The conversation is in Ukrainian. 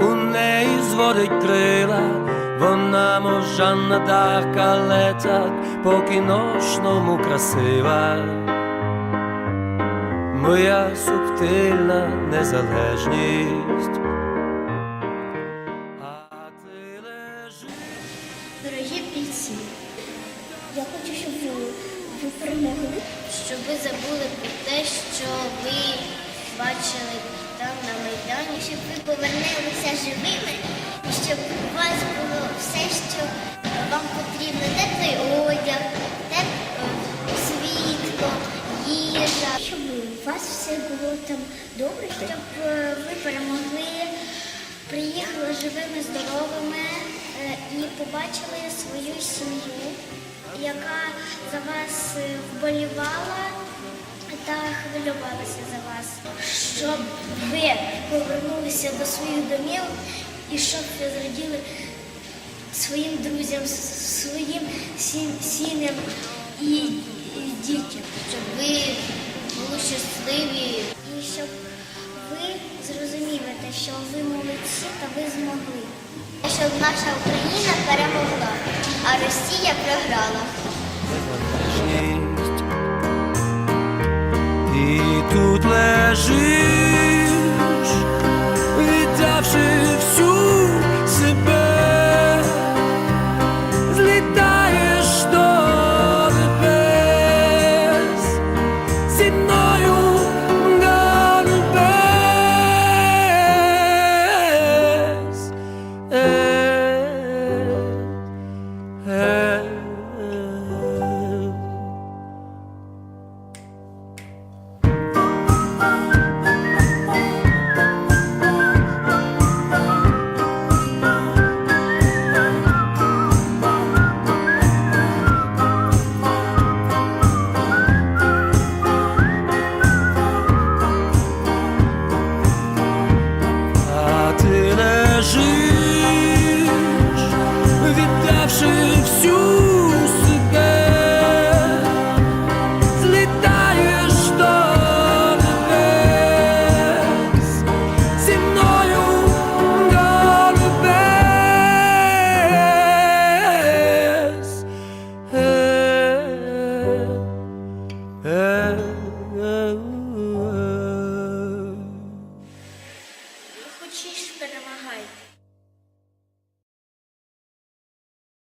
у неї зводить крила, вона можна дарк, але по кіношному красива. Моя субтильна незалежність. Дорогі бійці, я хочу, щоб ви перемогли, щоб ви забули про те, що ви бачили там на Майдані, щоб ви повернулися живими, і щоб у вас було все, що вам потрібно, теплий одяг, тепле світло, їжа, щоб у вас все було там добре, щоб е, ви перемогли приїхали живими, здоровими е, і побачили свою сім'ю, яка за вас е, вболівала та хвилювалася за вас, щоб ви повернулися до своїх домів і щоб ви зраділи своїм друзям, своїм сім- сім'ям і, і дітям, щоб ви були щасливі і щоб ви зрозуміли що ви молодці та ви змогли. Щоб наша Україна перемогла, а Росія програла. Тут лежиш, всю